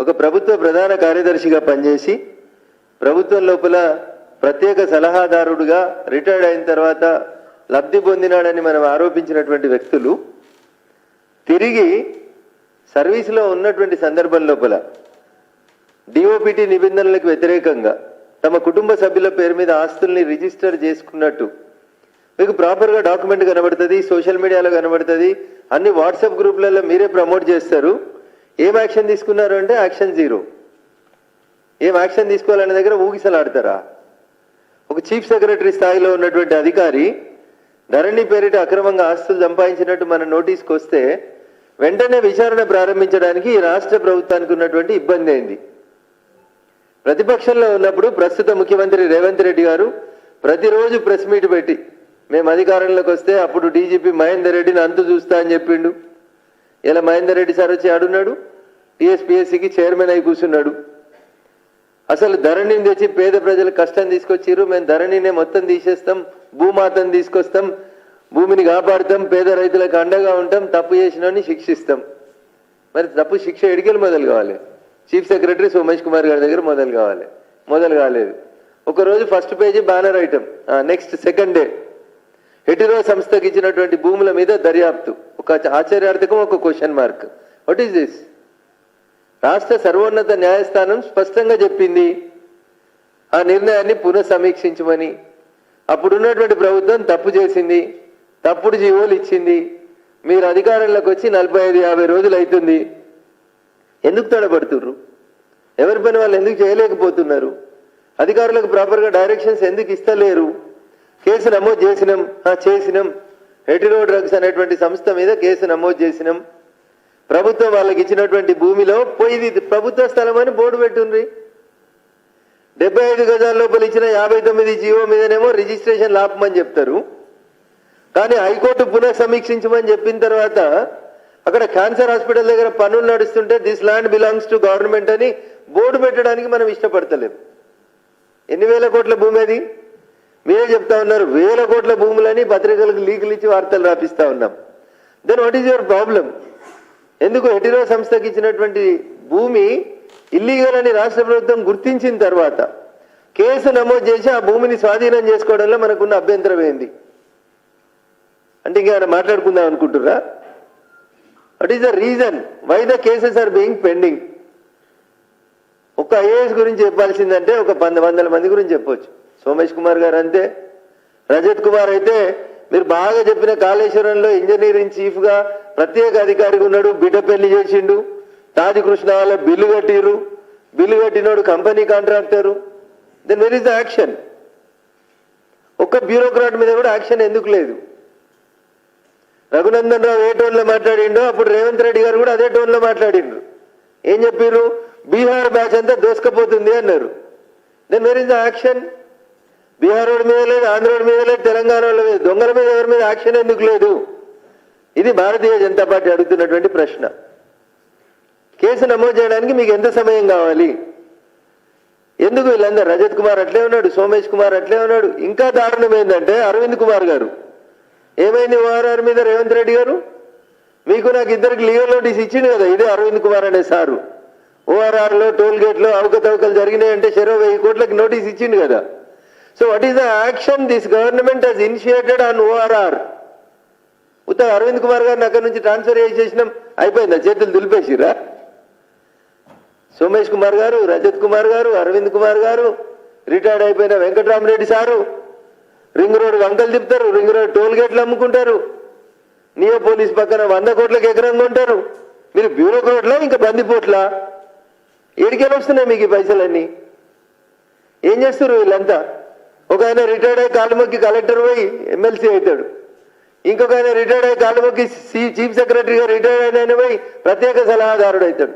ఒక ప్రభుత్వ ప్రధాన కార్యదర్శిగా పనిచేసి ప్రభుత్వం లోపల ప్రత్యేక సలహాదారుడుగా రిటైర్డ్ అయిన తర్వాత లబ్ధి పొందినాడని మనం ఆరోపించినటువంటి వ్యక్తులు తిరిగి సర్వీసులో ఉన్నటువంటి సందర్భం లోపల డిఓపిటి నిబంధనలకు వ్యతిరేకంగా తమ కుటుంబ సభ్యుల పేరు మీద ఆస్తుల్ని రిజిస్టర్ చేసుకున్నట్టు మీకు ప్రాపర్గా డాక్యుమెంట్ కనబడుతుంది సోషల్ మీడియాలో కనబడుతుంది అన్ని వాట్సాప్ గ్రూపులలో మీరే ప్రమోట్ చేస్తారు. ఏం యాక్షన్ తీసుకున్నారు అంటే యాక్షన్ జీరో. ఏం యాక్షన్ తీసుకోవాలనే దగ్గర ఊగిసలాడతారా? ఒక చీఫ్ సెక్రటరీ స్థాయిలో ఉన్నటువంటి అధికారి ధరణి పేరిట అక్రమంగా ఆస్తులు సంపాదించినట్టు మన నోటీస్కి వస్తే వెంటనే విచారణ ప్రారంభించడానికి ఈ రాష్ట్ర ప్రభుత్వానికి ఉన్నటువంటి ఇబ్బంది అయింది. ప్రతిపక్షంలో ఉన్నప్పుడు ప్రస్తుత ముఖ్యమంత్రి రేవంత్ రెడ్డి గారు ప్రతిరోజు ప్రెస్ మీట్ పెట్టి మేము అధికారంలోకి వస్తే అప్పుడు డీజీపీ మహేందర్ రెడ్డిని అంతు చూస్తా అని చెప్పిండు. ఇలా మహేందర్ రెడ్డి సార్ వచ్చి ఆడున్నాడు. టీఎస్పీఎస్సికి చైర్మన్ అయి కూర్చున్నాడు. అసలు ధరణిని తెచ్చి పేద ప్రజలు కష్టం తీసుకొచ్చారు మేము ధరణినే మొత్తం తీసేస్తాం భూమాతను తీసుకొస్తాం భూమిని కాపాడుతాం పేద రైతులకు అండగా ఉంటాం తప్పు చేసినని శిక్షిస్తాం. మరి తప్పు శిక్ష ఎడికెళ్ళి మొదలు కావాలి? చీఫ్ సెక్రటరీ సోమేష్ కుమార్ గారి దగ్గర మొదలు కావాలి? మొదలు కాలేదు. ఒకరోజు first page banner item next second day. Hetero సంస్థకి ఇచ్చినటువంటి భూముల మీద దర్యాప్తు. ఒక ఆశ్చర్యార్థకం ఒక question mark. What is this రాష్ట్ర సర్వోన్నత న్యాయస్థానం స్పష్టంగా చెప్పింది. ఆ నిర్ణయాన్ని పునఃసమీక్షించమని. అప్పుడున్నటువంటి ప్రభుత్వం తప్పు చేసింది. తప్పుడు జీవోలు ఇచ్చింది. మీరు అధికారంలోకి వచ్చి నలభై ఐదు యాభై రోజులు అవుతుంది. ఎందుకు తడబడుతుర్రు? ఎవరి పని వాళ్ళు ఎందుకు చేయలేకపోతున్నారు? అధికారులకు ప్రాపర్గా డైరెక్షన్స్ ఎందుకు ఇస్తలేరు? కేసు నమోదు చేసినాం చేసినాం. ఎటిరో డ్రగ్స్ అనేటువంటి సంస్థ మీద కేసు నమోదు చేసినాం. ప్రభుత్వం వాళ్ళకి ఇచ్చినటువంటి భూమిలో పోయి ఇది ప్రభుత్వ స్థలం అని బోర్డు పెట్టుండ్రి. డెబ్బై ఐదు గజాల లోపల ఇచ్చిన యాభై తొమ్మిది జీవో మీదనేమో రిజిస్ట్రేషన్ లాపమని చెప్తారు. కానీ హైకోర్టు పునః సమీక్షించమని చెప్పిన తర్వాత అక్కడ క్యాన్సర్ హాస్పిటల్ దగ్గర పనులు నడుస్తుంటే this land belongs to government అని బోర్డు పెట్టడానికి మనం ఇష్టపడతలేం. ఎన్ని వేల కోట్ల భూమి అది? మీరే చెప్తా ఉన్నారు వేల కోట్ల భూములని పత్రికలకు లీకులు ఇచ్చి వార్తలు రాపిస్తా ఉన్నాం. Then what is your problem ఎందుకు హెటిరో సంస్థకి ఇచ్చినటువంటి భూమి ఇల్లీగల్ అని రాష్ట్ర ప్రభుత్వం గుర్తించిన తర్వాత కేసు నమోదు చేసి ఆ భూమిని స్వాధీనం చేసుకోవడంలో మనకున్న అభ్యంతరం ఏంది? అంటే ఇంకా మాట్లాడుకుందాం అనుకుంటురా what is the reason why the cases are being pending ఒక ఐఏఎస్ గురించి చెప్పాల్సిందంటే ఒక వంద వందల మంది గురించి చెప్పొచ్చు. సోమేష్ కుమార్ గారు అంతే. రజత్ కుమార్ అయితే మీరు బాగా చెప్పిన కాళేశ్వరంలో ఇంజనీరింగ్ చీఫ్గా ప్రత్యేక అధికారిగా ఉన్నాడు బిడ్డ పెళ్ళి చేసిండు. తాది కృష్ణ వాళ్ళ బిల్లు కట్టిరు bill కట్టినోడు company contractor. Then where is the action ఒక్క బ్యూరోక్రాట్ మీద కూడా యాక్షన్ ఎందుకు లేదు? రఘునందన్ రావు ఏ టోన్లో మాట్లాడిండో అప్పుడు రేవంత్ రెడ్డి గారు కూడా అదే టోన్లో మాట్లాడిండ్రు. ఏం చెప్పారు బీహార్ బ్యాచ్ అంతా దోసుకపోతుంది అన్నారు. Then where is the action Bihar road మీద లేదు ఆంధ్ర రోడ్ మీద లేదు తెలంగాణ వాళ్ళ మీద దొంగల మీద ఎవరి మీద యాక్షన్ ఎందుకు లేదు? ఇది భారతీయ జనతా పార్టీ అడుగుతున్నటువంటి ప్రశ్న. కేసు నమోదు చేయడానికి మీకు ఎంత సమయం కావాలి? ఎందుకు వీళ్ళందరూ? రజత్ కుమార్ అట్లే ఉన్నాడు సోమేష్ కుమార్ అట్లే ఉన్నాడు. ఇంకా దారుణం ఏంటంటే అరవింద్ కుమార్ గారు. ఏమైంది ఓఆర్ఆర్ మీద రేవంత్ రెడ్డి గారు? మీకు నాకు ఇద్దరికి లీవ్ నోటీస్ ఇచ్చింది కదా ఇదే అరవింద్ కుమార్ అనే సారు. ఓఆర్ఆర్లో టోల్గేట్లో టోల్ అవకతవకలు జరిగినాయంటే చెరో వెయ్యి కోట్లకి నోటీస్ ఇచ్చింది కదా. So what is the action this government has initiated on ORR ఉత్త అరవింద్ కుమార్ గారిని అక్కడి నుంచి ట్రాన్స్ఫర్ చేసేసినాం. అయిపోయిందా? చేతులు దులిపేసిరా సోమేష్ కుమార్ గారు రజత్ కుమార్ గారు అరవింద్ కుమార్ గారు రిటైర్డ్ అయిపోయిన వెంకటరామరెడ్డి సారు రింగ్ రోడ్ వంకలు తిప్పుతారు రింగ్ రోడ్ టోల్ గేట్లు అమ్ముకుంటారు నియో పోలీస్ పక్కన వంద కోట్లకు ఎకరం కొంటారు. మీరు బ్యూరోక్రాట్లా ఇంకా బందిపోట్లా? ఏడికెళ్ళి వస్తున్నాయి మీకు ఈ పైసలన్నీ? ఏం చేస్తారు వీళ్ళంతా? ఒక ఆయన రిటైర్డ్ అయ్యి కాలుమొక్కి కలెక్టర్ పోయి ఎమ్మెల్సీ అవుతాడు. ఇంకొక ఆయన రిటైర్డ్ అయ్యి కాలుమొక్కి చీఫ్ సెక్రటరీగా రిటైర్డ్ అయిన ఆయన పోయి ప్రత్యేక సలహాదారుడు అవుతాడు.